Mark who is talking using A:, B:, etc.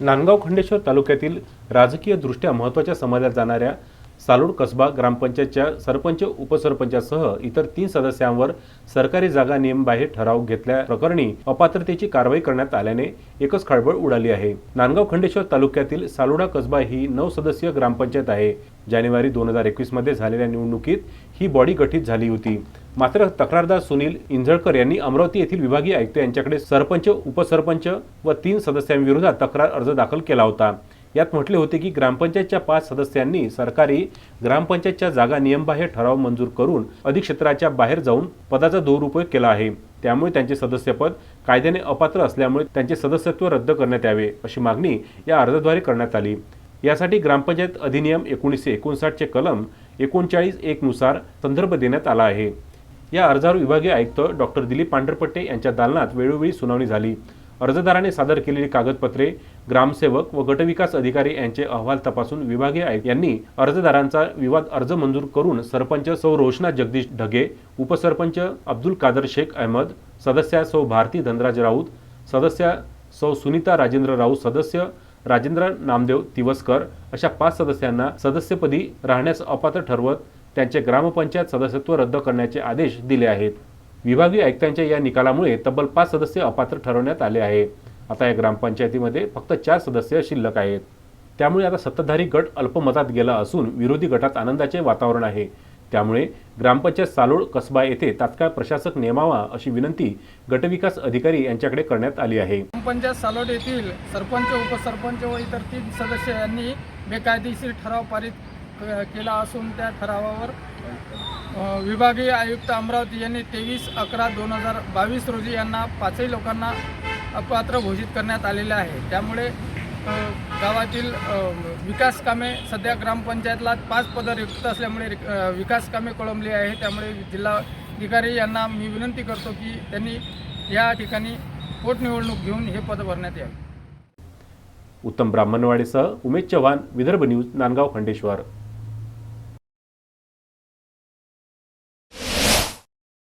A: नांदगाव खंडेश्वर तालुक्यातील राजकीयदृष्ट्या महत्त्वाच्या समाजात जाणाऱ्या सालोड कसबा ग्रामपंचायतच्या सरपंच उपसरपंचासह इतर तीन सदस्यांवर सरकारी जागा नियमबाहेर ठराव घेतल्या प्रकरणी अपात्रतेची कारवाई करण्यात आल्याने एकच खळबळ उडाली आहे. नांदगाव खंडेश्वर तालुक्यातील सालोडा कसबा ही नऊ सदस्यीय ग्रामपंचायत आहे. जानेवारी दोन हजार एकवीसमध्ये झालेल्या निवडणुकीत ही बॉडी गठीत झाली होती. मात्र तक्रारदार सुनील इंझळकर यांनी अमरावती येथील विभागीय आयुक्त यांच्याकडे सरपंच उपसरपंच व तीन सदस्यांविरोधात तक्रार अर्ज दाखल केला होता. यात म्हटले होते की ग्रामपंचायतच्या पाच सदस्यांनी सरकारी ग्रामपंचायतच्या जागा नियमबाह्य ठराव मंजूर करून अधिक्षेत्राच्या बाहेर जाऊन पदाचा दुरुपयोग केला आहे. त्यामुळे त्यांचे सदस्यपद कायद्याने अपात्र असल्यामुळे त्यांचे सदस्यत्व रद्द करण्यात यावे अशी मागणी या अर्जाद्वारे करण्यात आली. यासाठी ग्रामपंचायत अधिनियम एकोणीसशे एकोणसाठचे कलम एकोणचाळीस एकनुसार संदर्भ देण्यात आला आहे. या अर्जावर विभागीय आयुक्त डॉक्टर दिलीप पांढरपट्टे यांच्या दालनात वेळोवेळी सुनावणी झाली. अर्जदाराने सादर केलेली कागदपत्रे ग्रामसेवक व गटविकास अधिकारी यांचे अहवाल तपासून विभागीय आयुक्त यांनी अर्जदारांचा विवाद अर्ज मंजूर करून सरपंच सौ रोशना जगदीश ढगे उपसरपंच अब्दुल कादर शेख अहमद सदस्या सौ भारती धनराज राऊत सदस्या सौ सुनीता राजेंद्र राऊत सदस्य राजेंद्र नामदेव तिवसकर अशा पाच सदस्यांना सदस्यपदी राहण्यास अपात्र ठरवत त्यांचे ग्रामपंचायत सदस्यत्व रद्द करण्याचे आदेश दिले आहेत. विभागीय आयुक्तांच्या या निकालामुळे तब्बल पाच सदस्य अपात्र ठरवण्यात आले आहे. आता या ग्रामपंचायतीमध्ये फक्त चार सदस्य शिल्लक आहेत. त्यामुळे आता सत्ताधारी गट अल्पमतात गेला असून विरोधी गटात आनंदाचे वातावरण आहे. त्यामुळे ग्रामपंचायत सालोड कसबा येथे तात्काळ प्रशासक नेमावा अशी विनंती गटविकास अधिकारी यांच्याकडे करण्यात आली आहे.
B: ग्रामपंचायत सालोड येथील सरपंच उपसरपंच व इतर तीन सदस्य यांनी बेकायदेशीर ठराव पारित केला असून त्या ठरावावर विभागीय आयुक्त अमरावती यांनी तेवीस अकरा दोन हजार बावीस रोजी यांना पाचही लोकांना अपात्र घोषित करण्यात आलेले आहे. त्यामुळे गावातील विकास कामे सध्या ग्रामपंचायतला पाच पदं रिक्त असल्यामुळे विकास कामे कोळंबली आहे. त्यामुळे जिल्हाधिकारी यांना मी विनंती करतो की त्यांनी या ठिकाणी पोटनिवडणूक घेऊन हे पद भरण्यात यावे.
A: उत्तम ब्राह्मणवाडीसह उमेश चव्हाण विदर्भ न्यूज नांदगाव खंडेश्वर.